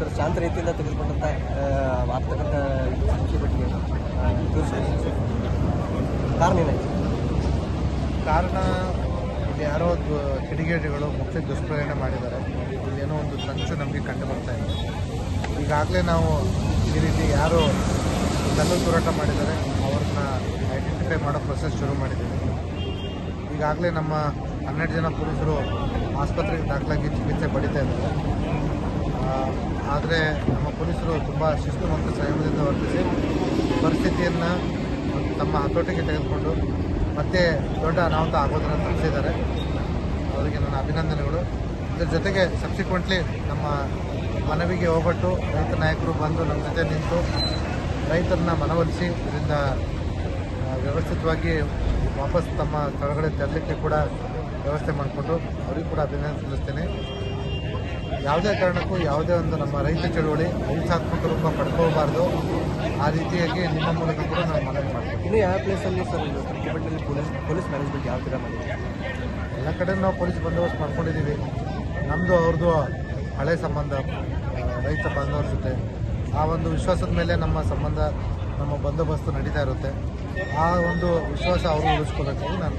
Sir, ಶಾಂತ ರೀತಿಯಿಂದ ತೆಗೆದುಕೊಂಡಂಥ ಆಗ್ತಕ್ಕಂಥ ಬಗ್ಗೆ. ಕಾರಣ ಏನಾಯ್ತು? ಕಾರಣ ಯಾರೋ ಒಂದು ಕಿಡಿಗೇಡಿಗಳು ಮುಖ್ಯ ದುಷ್ಪ್ರಯಾಣ ಮಾಡಿದ್ದಾರೆ. ಇಲ್ಲೇನೋ ಒಂದು ಸಂಚು ನಮಗೆ ಕಂಡು ಬರ್ತಾ ಇದೆ. ಈಗಾಗಲೇ ನಾವು ಈ ರೀತಿ ಯಾರು ಕಲ್ಲು ತೂರಾಟ ಮಾಡಿದ್ದಾರೆ. ಅವ್ರನ್ನ ಐಡೆಂಟಿಫೈ ಮಾಡೋ ಪ್ರೊಸೆಸ್ ಶುರು ಮಾಡಿದ್ದೀವಿ. ಈಗಾಗಲೇ ನಮ್ಮ ಹನ್ನೆರಡು ಜನ ಪುರುಷರು ಆಸ್ಪತ್ರೆಗೆ ದಾಖಲಾಗಿ ಚಿಕಿತ್ಸೆ ಪಡಿತಾ ಇದ್ದಾರೆ. ಆದರೆ ನಮ್ಮ ಪೊಲೀಸರು ತುಂಬ ಶಿಸ್ತು ಮತ್ತು ಸಂಯಮದಿಂದ ವರ್ತಿಸಿ ಪರಿಸ್ಥಿತಿಯನ್ನು ತಮ್ಮ ಹತೋಟಿಗೆ ತೆಗೆದುಕೊಂಡು ಮತ್ತೆ ದೊಡ್ಡ ಅನಾಹುತ ಆಗೋದನ್ನು ತಪ್ಪಿಸಿದ್ದಾರೆ. ಅವರಿಗೆ ನನ್ನ ಅಭಿನಂದನೆಗಳು. ಇದರ ಜೊತೆಗೆ ಸಬ್ಸಿಕ್ವೆಂಟ್ಲಿ ನಮ್ಮ ಮನವಿಗೆ ಹೋಗಟ್ಟು ರೈತ ನಾಯಕರು ಬಂದು ನಮ್ಮ ಜೊತೆ ನಿಂತು ರೈತರನ್ನ ಮನವೊಲಿಸಿ ಇದರಿಂದ ವ್ಯವಸ್ಥಿತವಾಗಿ ವಾಪಸ್ ತಮ್ಮ ಸ್ಥಳಗಳಿಗೆ ತರಲಿಕ್ಕೆ ಕೂಡ ವ್ಯವಸ್ಥೆ ಮಾಡಿಕೊಂಡು ಅವರಿಗೂ ಕೂಡ ಅಭಿನಂದನೆ ಸಲ್ಲಿಸ್ತೇನೆ. ಯಾವುದೇ ಕಾರಣಕ್ಕೂ ಯಾವುದೇ ಒಂದು ನಮ್ಮ ರೈತ ಚಳುವಳಿ ಹಿಂಸಾತ್ಮಕ ರೂಪ ಪಡ್ಕೋಬಾರ್ದು ಆ ರೀತಿಯಾಗಿ ನಿಮ್ಮ ಮೂಲಕ ಕೂಡ ನಾವು ಮನವಿ ಮಾಡ್ತೀವಿ. ಇನ್ನು ಯಾವ ಪ್ಲೇಸಲ್ಲಿ ಸರ್ ಪ್ರತಿಭಟನೆಯಲ್ಲಿ ಪೊಲೀಸ್ ಪೊಲೀಸ್ ಮ್ಯಾನೇಜ್ಮೆಂಟ್ ಯಾವ ಥರ ಮಾಡಿದೆ? ಎಲ್ಲ ಕಡೆ ನಾವು ಪೊಲೀಸ್ ಬಂದೋಬಸ್ತ್ ಮಾಡ್ಕೊಂಡಿದ್ದೀವಿ. ನಮ್ಮದು ಅವ್ರದ್ದು ಹಳೆ ಸಂಬಂಧ ರೈತ ಬಾಂಧವರ ಜೊತೆ. ಆ ಒಂದು ವಿಶ್ವಾಸದ ಮೇಲೆ ನಮ್ಮ ಸಂಬಂಧ ನಮ್ಮ ಬಂದೋಬಸ್ತು ನಡೀತಾ ಇರುತ್ತೆ. ಆ ಒಂದು ವಿಶ್ವಾಸ ಅವರು ಉಳಿಸ್ಕೊಳ್ಳೋಕ್ಕಾಗಿ ನಾನು.